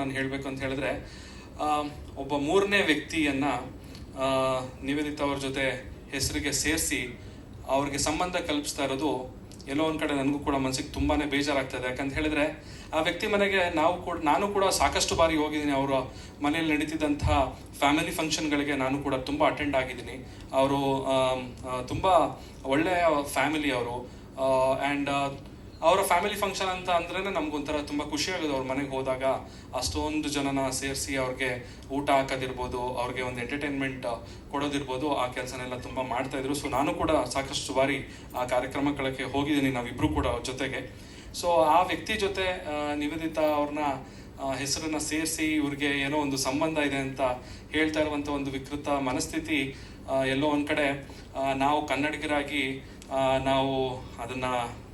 ನಾನು ಹೇಳಬೇಕು ಅಂತ ಹೇಳಿದ್ರೆ ಒಬ್ಬ ಮೂರನೇ ವ್ಯಕ್ತಿಯನ್ನ ನಿವೇದಿತಾ ಅವ್ರ ಜೊತೆ ಹೆಸರಿಗೆ ಸೇರಿಸಿ ಅವ್ರಿಗೆ ಸಂಬಂಧ ಕಲ್ಪಿಸ್ತಾ ಇರೋದು ಎಲ್ಲೋ ಒಂದ್ ಕಡೆ ನನಗೂ ಕೂಡ ಮನ್ಸಿಗೆ ತುಂಬಾನೇ ಬೇಜಾರಾಗ್ತದೆ. ಯಾಕಂತ ಹೇಳಿದ್ರೆ, ಆ ವ್ಯಕ್ತಿ ಮನೆಗೆ ನಾವು ಕೂಡ, ನಾನು ಕೂಡ ಸಾಕಷ್ಟು ಬಾರಿ ಹೋಗಿದ್ದೀನಿ. ಅವರ ಮನೆಯಲ್ಲಿ ನಡೀತಿದ್ದಂತಹ ಫ್ಯಾಮಿಲಿ ಫಂಕ್ಷನ್ಗಳಿಗೆ ನಾನು ಕೂಡ ತುಂಬಾ ಅಟೆಂಡ್ ಆಗಿದ್ದೀನಿ. ಅವರು ತುಂಬಾ ಒಳ್ಳೆಯ ಫ್ಯಾಮಿಲಿ ಅವರು. ಆ್ಯಂಡ್ ಅವರ ಫ್ಯಾಮಿಲಿ ಫಂಕ್ಷನ್ ಅಂತ ಅಂದ್ರೆ ನಮ್ಗೊಂಥರ ತುಂಬಾ ಖುಷಿ ಆಗೋದು. ಅವ್ರ ಮನೆಗೆ ಹೋದಾಗ ಅಷ್ಟೊಂದು ಜನನ ಸೇರಿಸಿ ಅವ್ರಿಗೆ ಊಟ ಹಾಕೋದಿರ್ಬೋದು, ಅವ್ರಿಗೆ ಒಂದು ಎಂಟರ್ಟೈನ್ಮೆಂಟ್ ಕೊಡೋದಿರ್ಬೋದು, ಆ ಕೆಲಸನೆಲ್ಲ ತುಂಬಾ ಮಾಡ್ತಾ ಇದ್ರು. ಸೊ ನಾನು ಕೂಡ ಸಾಕಷ್ಟು ಬಾರಿ ಆ ಕಾರ್ಯಕ್ರಮಗಳಿಗೆ ಹೋಗಿದ್ದೀನಿ, ನಾವಿಬ್ರು ಕೂಡ ಅವ್ರ ಜೊತೆಗೆ. ಸೊ ಆ ವ್ಯಕ್ತಿ ಜೊತೆ ನಿವೇದಿತ ನಿವೇದಿತಾ ಅವ್ರನ್ನ ಹೆಸರನ್ನ ಸೇರಿಸಿ ಇವ್ರಿಗೆ ಏನೋ ಒಂದು ಸಂಬಂಧ ಇದೆ ಅಂತ ಹೇಳ್ತಾ ಇರುವಂತ ಒಂದು ವಿಕೃತ ಮನಸ್ಥಿತಿ ಎಲ್ಲೋ ಒಂದ್ ಕಡೆ ನಾವು ಕನ್ನಡಿಗರಾಗಿ ನಾವು ಅದನ್ನ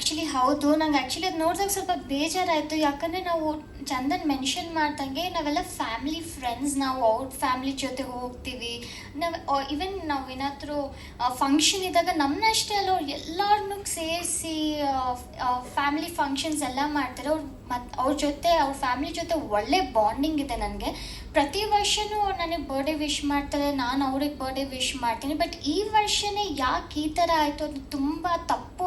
ಆ್ಯಕ್ಚುಲಿ ಹೌದು. ನಂಗೆ ಆ್ಯಕ್ಚುಲಿ ಅದು ನೋಡಿದಾಗ ಸ್ವಲ್ಪ ಬೇಜಾರಾಯಿತು. ಯಾಕಂದರೆ ನಾವು ಚಂದನ್ ಮೆನ್ಷನ್ ಮಾಡ್ದಂಗೆ ನಾವೆಲ್ಲ ಫ್ಯಾಮಿಲಿ ಫ್ರೆಂಡ್ಸ್ ನಾವು ಅವ್ರ ಫ್ಯಾಮಿಲಿ ಜೊತೆ ಹೋಗ್ತೀವಿ. ನಾವು ಈವನ್ ನಾವು ಏನಾದರೂ ಫಂಕ್ಷನ್ ಇದ್ದಾಗ ನಮ್ಮನ್ನಷ್ಟೇ ಅಲ್ಲ, ಅವ್ರು ಎಲ್ಲರನ್ನೂ ಸೇರಿಸಿ ಫ್ಯಾಮಿಲಿ ಫಂಕ್ಷನ್ಸ್ ಎಲ್ಲ ಮಾಡ್ತಾರೆ. ಅವ್ರು ಮತ್ತು ಅವ್ರ ಜೊತೆ, ಅವ್ರ ಫ್ಯಾಮಿಲಿ ಜೊತೆ ಒಳ್ಳೆ ಬಾಂಡಿಂಗ್ ಇದೆ ನನಗೆ. ಪ್ರತಿ ವರ್ಷನೂ ಅವ್ರು ನನಗೆ ಬರ್ಡೇ ವಿಶ್ ಮಾಡ್ತಾರೆ, ನಾನು ಅವ್ರಿಗೆ ಬರ್ಡೇ ವಿಶ್ ಮಾಡ್ತೀನಿ. ಬಟ್ ಈ ವರ್ಷನೇ ಯಾಕೆ ಈ ಥರ ಆಯಿತು ಅದು ತುಂಬ ತಪ್ಪು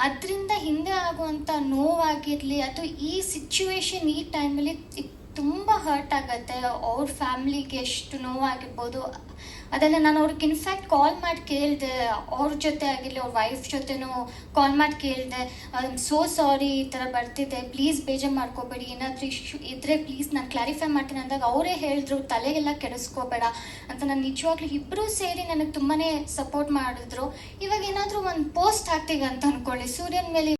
ಅದರಿಂದ ಹಿಂದೆ ಆಗುವಂಥ ನೋವಾಗಿರಲಿ ಅಥವಾ ಈ ಸಿಚುವೇಶನ್ ಈ ಟೈಮಲ್ಲಿ ತುಂಬ ಹರ್ಟ್ ಆಗುತ್ತೆ. ಅವ್ರ ಫ್ಯಾಮ್ಲಿಗೆ ಎಷ್ಟು ನೋವಾಗಿರ್ಬೋದು. ಅದೆಲ್ಲ ನಾನು ಅವ್ರಿಗೆ ಇನ್ಫ್ಯಾಕ್ಟ್ ಕಾಲ್ ಮಾಡಿ ಕೇಳಿದೆ. ಅವ್ರ ಜೊತೆ ಆಗಿರಲಿ, ಅವ್ರ ವೈಫ್ ಜೊತೆನೂ ಕಾಲ್ ಮಾಡಿ ಕೇಳಿದೆ. ಸೋ ಸಾರಿ ಈ ಥರ ಬರ್ತಿದೆ. ಪ್ಲೀಸ್ ಬೇಜಾರು ಮಾಡ್ಕೋಬೇಡಿ. ಏನಾದರೂ ಇಶ್ಯೂ ಇದ್ದರೆ ಪ್ಲೀಸ್ ನಾನು ಕ್ಲಾರಿಫೈ ಮಾಡ್ತೀನಿ. ಅಂದಾಗ ಅವರೇ ಹೇಳಿದ್ರು, ತಲೆಗೆಲ್ಲ ಕೆಡಿಸ್ಕೋಬೇಡ. ಅಂತ ನಾನು ನಿಜವಾಗ್ಲೂ ಇಬ್ಬರೂ ಸೇರಿ ನನಗೆ ತುಂಬಾ ಸಪೋರ್ಟ್ ಮಾಡಿದ್ರು. ಇವಾಗ ಏನಾದರೂ ಒಂದು ಪೋಸ್ಟ್ ಹಾಕ್ತೀವಿ ಅಂತ ಅಂದ್ಕೊಳ್ಳಿ ಸೂರ್ಯನ ಮೇಲೆ